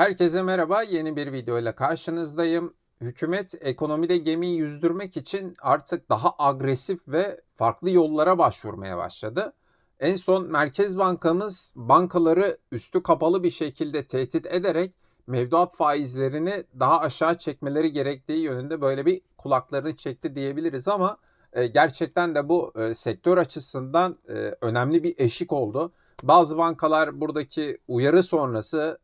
Herkese merhaba. Yeni bir videoyla karşınızdayım. Hükümet ekonomide gemiyi yüzdürmek için artık daha agresif ve farklı yollara başvurmaya başladı. En son Merkez Bankamız bankaları üstü kapalı bir şekilde tehdit ederek mevduat faizlerini daha aşağı çekmeleri gerektiği yönünde böyle bir kulaklarını çekti diyebiliriz ama e, gerçekten de bu e, sektör açısından e, önemli bir eşik oldu. Bazı bankalar buradaki uyarı sonrası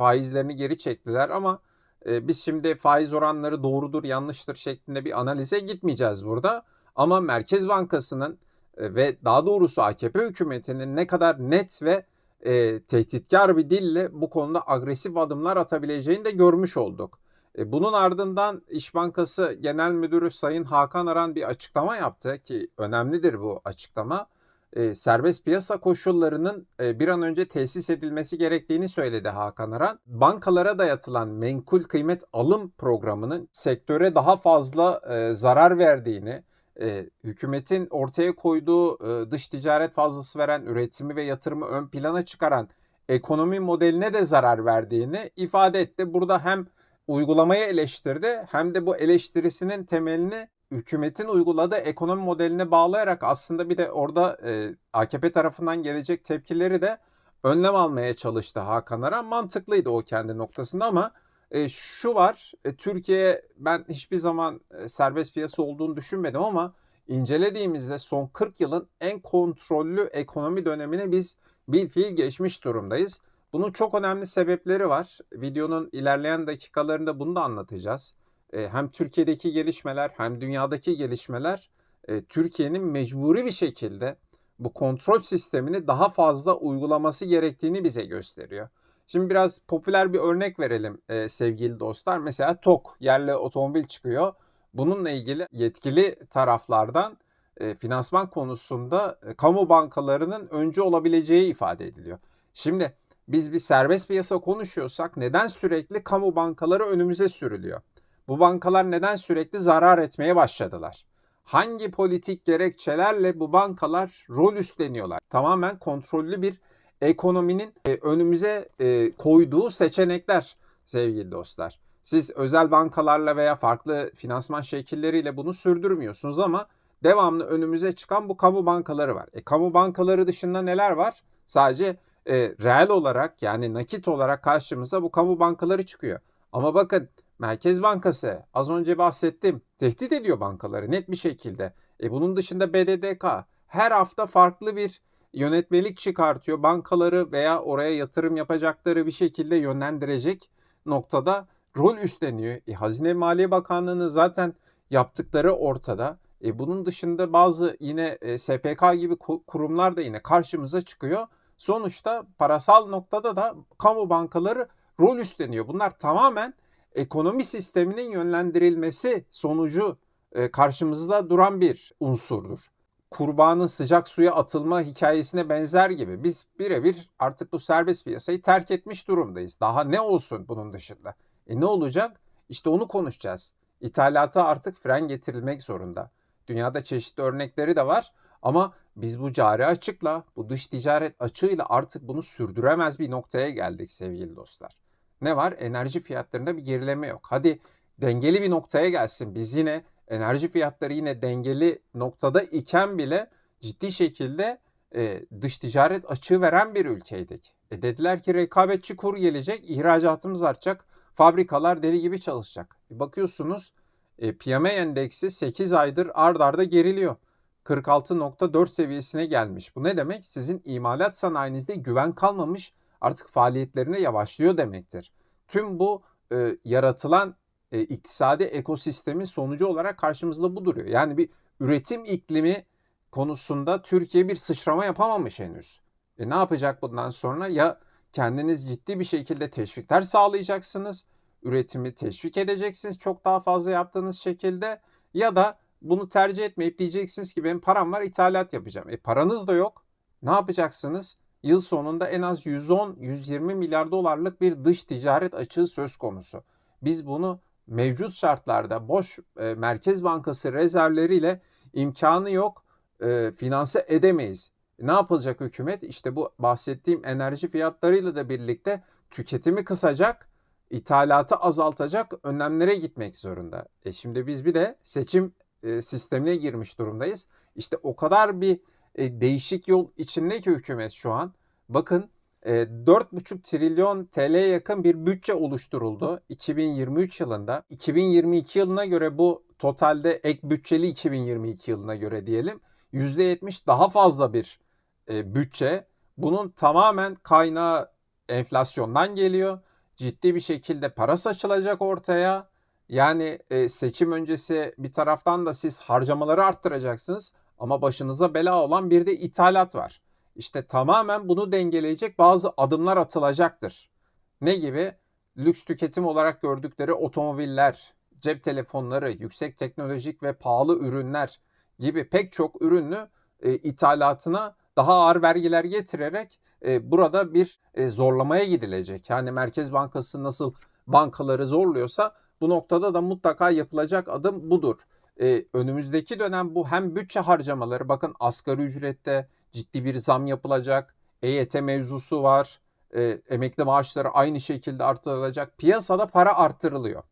faizlerini geri çektiler ama e, biz şimdi faiz oranları doğrudur yanlıştır şeklinde bir analize gitmeyeceğiz burada. Ama Merkez Bankası'nın e, ve daha doğrusu AKP hükümetinin ne kadar net ve e, tehditkar bir dille bu konuda agresif adımlar atabileceğini de görmüş olduk. E, bunun ardından İş Bankası Genel Müdürü Sayın Hakan Aran bir açıklama yaptı ki önemlidir bu açıklama e, serbest piyasa koşullarının e, bir an önce tesis edilmesi gerektiğini söyledi Hakan Aran. Bankalara dayatılan menkul kıymet alım programının sektöre daha fazla e, zarar verdiğini, e, hükümetin ortaya koyduğu e, dış ticaret fazlası veren üretimi ve yatırımı ön plana çıkaran ekonomi modeline de zarar verdiğini ifade etti. Burada hem uygulamayı eleştirdi hem de bu eleştirisinin temelini hükümetin uyguladığı ekonomi modeline bağlayarak aslında bir de orada e, AKP tarafından gelecek tepkileri de önlem almaya çalıştı Hakan Aran. Mantıklıydı o kendi noktasında ama e, şu var e, Türkiye ben hiçbir zaman e, serbest piyasa olduğunu düşünmedim ama incelediğimizde son 40 yılın en kontrollü ekonomi dönemine biz bir fiil geçmiş durumdayız. Bunun çok önemli sebepleri var. Videonun ilerleyen dakikalarında bunu da anlatacağız hem Türkiye'deki gelişmeler hem dünyadaki gelişmeler Türkiye'nin mecburi bir şekilde bu kontrol sistemini daha fazla uygulaması gerektiğini bize gösteriyor. Şimdi biraz popüler bir örnek verelim sevgili dostlar. Mesela TOK yerli otomobil çıkıyor. Bununla ilgili yetkili taraflardan finansman konusunda kamu bankalarının öncü olabileceği ifade ediliyor. Şimdi biz bir serbest piyasa konuşuyorsak neden sürekli kamu bankaları önümüze sürülüyor? Bu bankalar neden sürekli zarar etmeye başladılar? Hangi politik gerekçelerle bu bankalar rol üstleniyorlar? Tamamen kontrollü bir ekonominin e, önümüze e, koyduğu seçenekler sevgili dostlar. Siz özel bankalarla veya farklı finansman şekilleriyle bunu sürdürmüyorsunuz ama devamlı önümüze çıkan bu kamu bankaları var. E, kamu bankaları dışında neler var? Sadece e, reel olarak yani nakit olarak karşımıza bu kamu bankaları çıkıyor. Ama bakın Merkez Bankası az önce bahsettim tehdit ediyor bankaları net bir şekilde. E bunun dışında BDDK her hafta farklı bir yönetmelik çıkartıyor. Bankaları veya oraya yatırım yapacakları bir şekilde yönlendirecek noktada rol üstleniyor. E, Hazine Maliye Bakanlığı'nın zaten yaptıkları ortada. E, bunun dışında bazı yine e, SPK gibi kurumlar da yine karşımıza çıkıyor. Sonuçta parasal noktada da kamu bankaları rol üstleniyor. Bunlar tamamen ekonomi sisteminin yönlendirilmesi sonucu e, karşımızda duran bir unsurdur. Kurbanın sıcak suya atılma hikayesine benzer gibi biz birebir artık bu serbest piyasayı terk etmiş durumdayız. Daha ne olsun bunun dışında? E ne olacak? İşte onu konuşacağız. İthalata artık fren getirilmek zorunda. Dünyada çeşitli örnekleri de var ama biz bu cari açıkla, bu dış ticaret açığıyla artık bunu sürdüremez bir noktaya geldik sevgili dostlar ne var? Enerji fiyatlarında bir gerileme yok. Hadi dengeli bir noktaya gelsin. Biz yine enerji fiyatları yine dengeli noktada iken bile ciddi şekilde e, dış ticaret açığı veren bir ülkeydik. E dediler ki rekabetçi kur gelecek, ihracatımız artacak, fabrikalar deli gibi çalışacak. E bakıyorsunuz e, PMI endeksi 8 aydır ard arda geriliyor. 46.4 seviyesine gelmiş. Bu ne demek? Sizin imalat sanayinizde güven kalmamış artık faaliyetlerine yavaşlıyor demektir. Tüm bu e, yaratılan e, iktisadi ekosistemin sonucu olarak karşımızda bu duruyor. Yani bir üretim iklimi konusunda Türkiye bir sıçrama yapamamış henüz. E ne yapacak bundan sonra? Ya kendiniz ciddi bir şekilde teşvikler sağlayacaksınız. Üretimi teşvik edeceksiniz çok daha fazla yaptığınız şekilde ya da bunu tercih etmeyip diyeceksiniz ki benim param var ithalat yapacağım. E paranız da yok. Ne yapacaksınız? Yıl sonunda en az 110-120 milyar dolarlık bir dış ticaret açığı söz konusu. Biz bunu mevcut şartlarda boş e, Merkez Bankası rezervleriyle imkanı yok e, finanse edemeyiz. Ne yapılacak hükümet? İşte bu bahsettiğim enerji fiyatlarıyla da birlikte tüketimi kısacak ithalatı azaltacak önlemlere gitmek zorunda. E şimdi biz bir de seçim e, sistemine girmiş durumdayız. İşte o kadar bir e, değişik yol içinde ki hükümet şu an. Bakın e, 4,5 trilyon TL'ye yakın bir bütçe oluşturuldu 2023 yılında. 2022 yılına göre bu totalde ek bütçeli 2022 yılına göre diyelim %70 daha fazla bir e, bütçe. Bunun tamamen kaynağı enflasyondan geliyor. Ciddi bir şekilde para saçılacak ortaya. Yani e, seçim öncesi bir taraftan da siz harcamaları arttıracaksınız ama başınıza bela olan bir de ithalat var. İşte tamamen bunu dengeleyecek bazı adımlar atılacaktır. Ne gibi? Lüks tüketim olarak gördükleri otomobiller, cep telefonları, yüksek teknolojik ve pahalı ürünler gibi pek çok ürünü e, ithalatına daha ağır vergiler getirerek e, burada bir e, zorlamaya gidilecek. Yani Merkez Bankası nasıl bankaları zorluyorsa bu noktada da mutlaka yapılacak adım budur. E, önümüzdeki dönem bu hem bütçe harcamaları bakın asgari ücrette ciddi bir zam yapılacak. EYT mevzusu var. E, emekli maaşları aynı şekilde artırılacak. Piyasada para artırılıyor.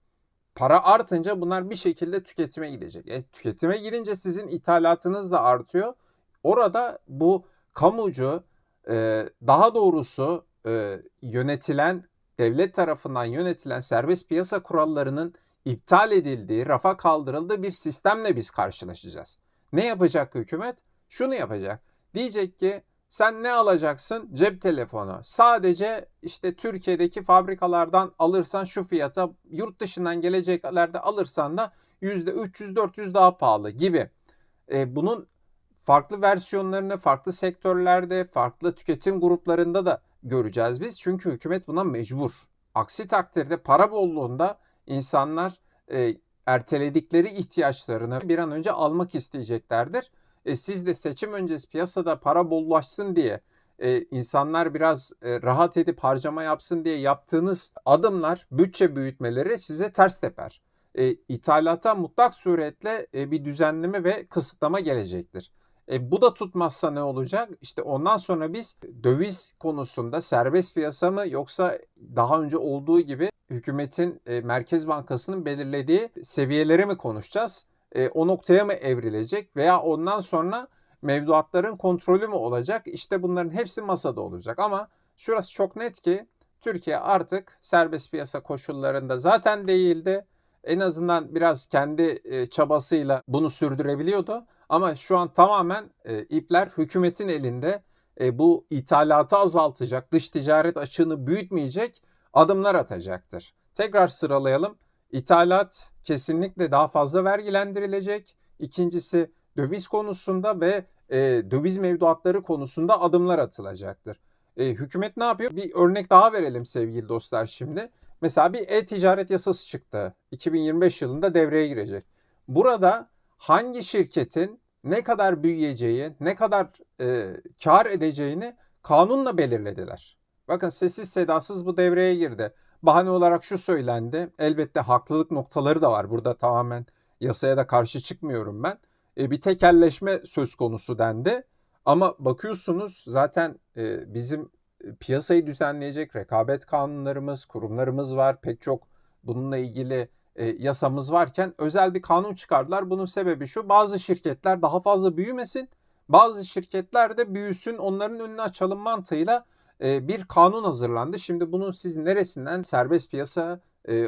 Para artınca bunlar bir şekilde tüketime gidecek. E, tüketime gidince sizin ithalatınız da artıyor. Orada bu kamucu e, daha doğrusu e, yönetilen devlet tarafından yönetilen serbest piyasa kurallarının iptal edildiği, rafa kaldırıldığı bir sistemle biz karşılaşacağız. Ne yapacak hükümet? Şunu yapacak. Diyecek ki sen ne alacaksın? Cep telefonu. Sadece işte Türkiye'deki fabrikalardan alırsan şu fiyata, yurt dışından geleceklerde alırsan da %300-400 daha pahalı gibi. E, bunun farklı versiyonlarını farklı sektörlerde, farklı tüketim gruplarında da göreceğiz biz. Çünkü hükümet buna mecbur. Aksi takdirde para bolluğunda insanlar e, erteledikleri ihtiyaçlarını bir an önce almak isteyeceklerdir. E, siz de seçim öncesi piyasada para bollaşsın diye e, insanlar biraz e, rahat edip harcama yapsın diye yaptığınız adımlar, bütçe büyütmeleri size ters teper. E, ithalata mutlak suretle e, bir düzenleme ve kısıtlama gelecektir. E, bu da tutmazsa ne olacak? İşte ondan sonra biz döviz konusunda serbest piyasa mı yoksa daha önce olduğu gibi hükümetin e, Merkez Bankası'nın belirlediği seviyeleri mi konuşacağız? E, o noktaya mı evrilecek veya ondan sonra mevduatların kontrolü mü olacak? İşte bunların hepsi masada olacak ama şurası çok net ki Türkiye artık serbest piyasa koşullarında zaten değildi. En azından biraz kendi e, çabasıyla bunu sürdürebiliyordu. Ama şu an tamamen e, ipler hükümetin elinde. E, bu ithalatı azaltacak, dış ticaret açığını büyütmeyecek adımlar atacaktır. Tekrar sıralayalım. İthalat kesinlikle daha fazla vergilendirilecek. İkincisi döviz konusunda ve e, döviz mevduatları konusunda adımlar atılacaktır. E, hükümet ne yapıyor? Bir örnek daha verelim sevgili dostlar şimdi. Mesela bir e-ticaret yasası çıktı. 2025 yılında devreye girecek. Burada hangi şirketin ne kadar büyüyeceği, ne kadar e, kar edeceğini kanunla belirlediler. Bakın sessiz sedasız bu devreye girdi. Bahane olarak şu söylendi. Elbette haklılık noktaları da var. Burada tamamen yasaya da karşı çıkmıyorum ben. E, bir tekelleşme söz konusu dendi. Ama bakıyorsunuz zaten e, bizim piyasayı düzenleyecek rekabet kanunlarımız, kurumlarımız var. Pek çok bununla ilgili e, yasamız varken özel bir kanun çıkardılar. Bunun sebebi şu bazı şirketler daha fazla büyümesin bazı şirketler de büyüsün onların önüne açalım mantığıyla e, bir kanun hazırlandı. Şimdi bunun siz neresinden serbest piyasa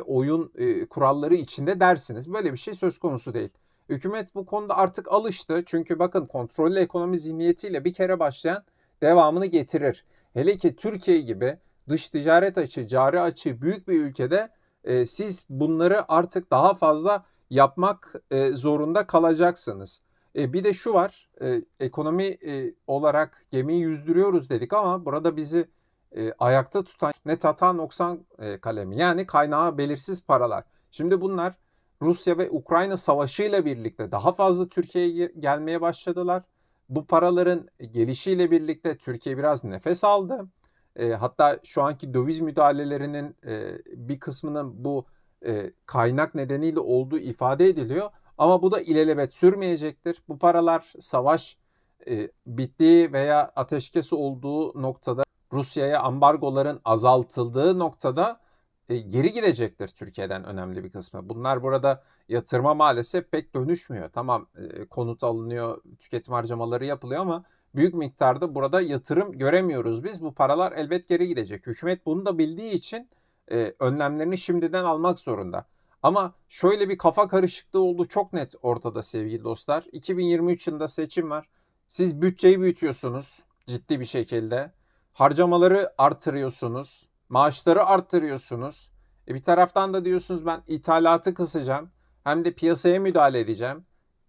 oyun kuralları içinde dersiniz. Böyle bir şey söz konusu değil. Hükümet bu konuda artık alıştı. Çünkü bakın kontrollü ekonomi zihniyetiyle bir kere başlayan devamını getirir. Hele ki Türkiye gibi dış ticaret açığı, cari açığı büyük bir ülkede e, siz bunları artık daha fazla yapmak e, zorunda kalacaksınız. E, bir de şu var, e, ekonomi e, olarak gemiyi yüzdürüyoruz dedik ama burada bizi e, ayakta tutan net hata noksan e, kalemi yani kaynağı belirsiz paralar. Şimdi bunlar Rusya ve Ukrayna savaşı ile birlikte daha fazla Türkiye'ye gelmeye başladılar. Bu paraların gelişiyle birlikte Türkiye biraz nefes aldı. E, hatta şu anki döviz müdahalelerinin e, bir kısmının bu e, kaynak nedeniyle olduğu ifade ediliyor. Ama bu da ilelebet sürmeyecektir. Bu paralar savaş e, bittiği veya ateşkes olduğu noktada Rusya'ya ambargoların azaltıldığı noktada e, geri gidecektir Türkiye'den önemli bir kısmı. Bunlar burada yatırıma maalesef pek dönüşmüyor. Tamam e, konut alınıyor, tüketim harcamaları yapılıyor ama büyük miktarda burada yatırım göremiyoruz biz. Bu paralar elbet geri gidecek. Hükümet bunu da bildiği için e, önlemlerini şimdiden almak zorunda. Ama şöyle bir kafa karışıklığı oldu çok net ortada sevgili dostlar. 2023 yılında seçim var. Siz bütçeyi büyütüyorsunuz ciddi bir şekilde. Harcamaları artırıyorsunuz. Maaşları arttırıyorsunuz. E bir taraftan da diyorsunuz ben ithalatı kısacağım. Hem de piyasaya müdahale edeceğim.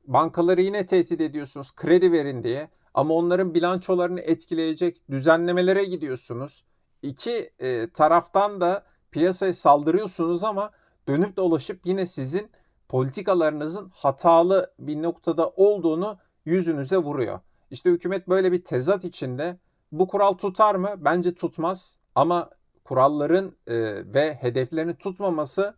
Bankaları yine tehdit ediyorsunuz kredi verin diye. Ama onların bilançolarını etkileyecek düzenlemelere gidiyorsunuz. İki e, taraftan da piyasaya saldırıyorsunuz ama dönüp dolaşıp yine sizin politikalarınızın hatalı bir noktada olduğunu yüzünüze vuruyor. İşte hükümet böyle bir tezat içinde bu kural tutar mı? Bence tutmaz. Ama kuralların e, ve hedeflerini tutmaması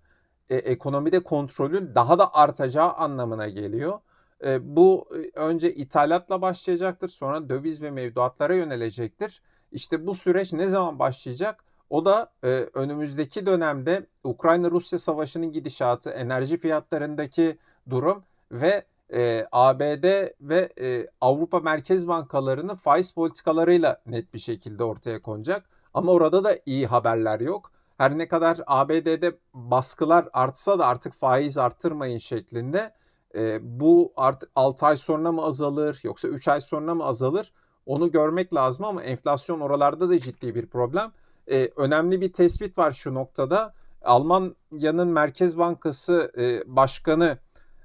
e, ekonomide kontrolün daha da artacağı anlamına geliyor. E, bu e, önce ithalatla başlayacaktır, sonra döviz ve mevduatlara yönelecektir. İşte bu süreç ne zaman başlayacak? O da e, önümüzdeki dönemde Ukrayna-Rusya savaşının gidişatı, enerji fiyatlarındaki durum ve e, ABD ve e, Avrupa Merkez Bankalarının faiz politikalarıyla net bir şekilde ortaya konacak. Ama orada da iyi haberler yok. Her ne kadar ABD'de baskılar artsa da artık faiz arttırmayın şeklinde e, bu artık 6 ay sonra mı azalır yoksa 3 ay sonra mı azalır onu görmek lazım ama enflasyon oralarda da ciddi bir problem. E, önemli bir tespit var şu noktada. Almanya'nın Merkez Bankası e, Başkanı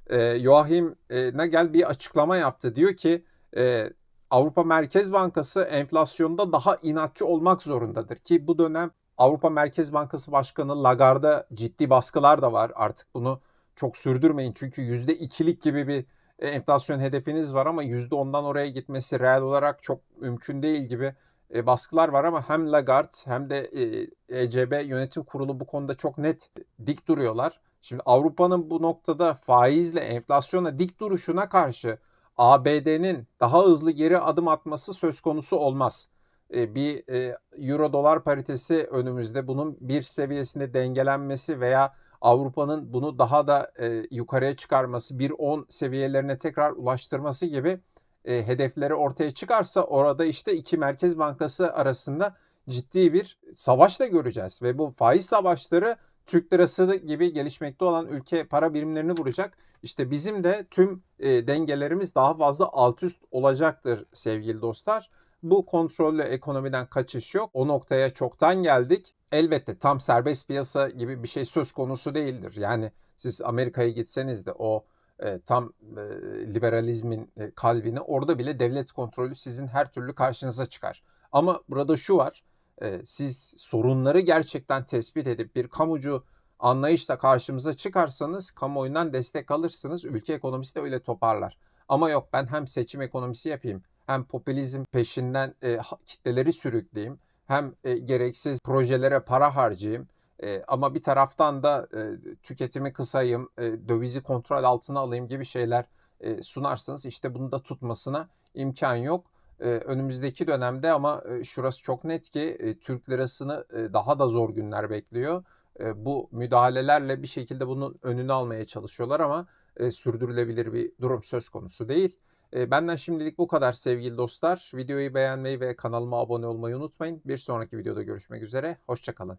e, Joachim e, Nagel bir açıklama yaptı. Diyor ki e, Avrupa Merkez Bankası enflasyonda daha inatçı olmak zorundadır ki bu dönem Avrupa Merkez Bankası Başkanı Lagarde'a ciddi baskılar da var. Artık bunu çok sürdürmeyin çünkü %2'lik gibi bir enflasyon hedefiniz var ama %10'dan oraya gitmesi reel olarak çok mümkün değil gibi e, baskılar var ama hem Lagarde hem de ECB e yönetim kurulu bu konuda çok net dik duruyorlar. Şimdi Avrupa'nın bu noktada faizle enflasyona dik duruşuna karşı ABD'nin daha hızlı geri adım atması söz konusu olmaz. Bir euro dolar paritesi önümüzde bunun bir seviyesinde dengelenmesi veya Avrupa'nın bunu daha da yukarıya çıkarması, 1.10 seviyelerine tekrar ulaştırması gibi hedefleri ortaya çıkarsa orada işte iki merkez bankası arasında ciddi bir savaş da göreceğiz ve bu faiz savaşları Türk lirası gibi gelişmekte olan ülke para birimlerini vuracak. İşte bizim de tüm e, dengelerimiz daha fazla alt üst olacaktır sevgili dostlar. Bu kontrollü ekonomiden kaçış yok. O noktaya çoktan geldik. Elbette tam serbest piyasa gibi bir şey söz konusu değildir. Yani siz Amerika'ya gitseniz de o tam liberalizmin e, kalbini orada bile devlet kontrolü sizin her türlü karşınıza çıkar. Ama burada şu var siz sorunları gerçekten tespit edip bir kamucu anlayışla karşımıza çıkarsanız kamuoyundan destek alırsınız. Ülke ekonomisi de öyle toparlar. Ama yok ben hem seçim ekonomisi yapayım hem popülizm peşinden e, kitleleri sürükleyeyim hem e, gereksiz projelere para harcayayım e, ama bir taraftan da e, tüketimi kısayım, e, dövizi kontrol altına alayım gibi şeyler e, sunarsanız işte bunu da tutmasına imkan yok önümüzdeki dönemde ama şurası çok net ki Türk lirasını daha da zor günler bekliyor. bu müdahalelerle bir şekilde bunun önünü almaya çalışıyorlar ama sürdürülebilir bir durum söz konusu değil. benden şimdilik bu kadar sevgili dostlar. Videoyu beğenmeyi ve kanalıma abone olmayı unutmayın. Bir sonraki videoda görüşmek üzere. Hoşçakalın.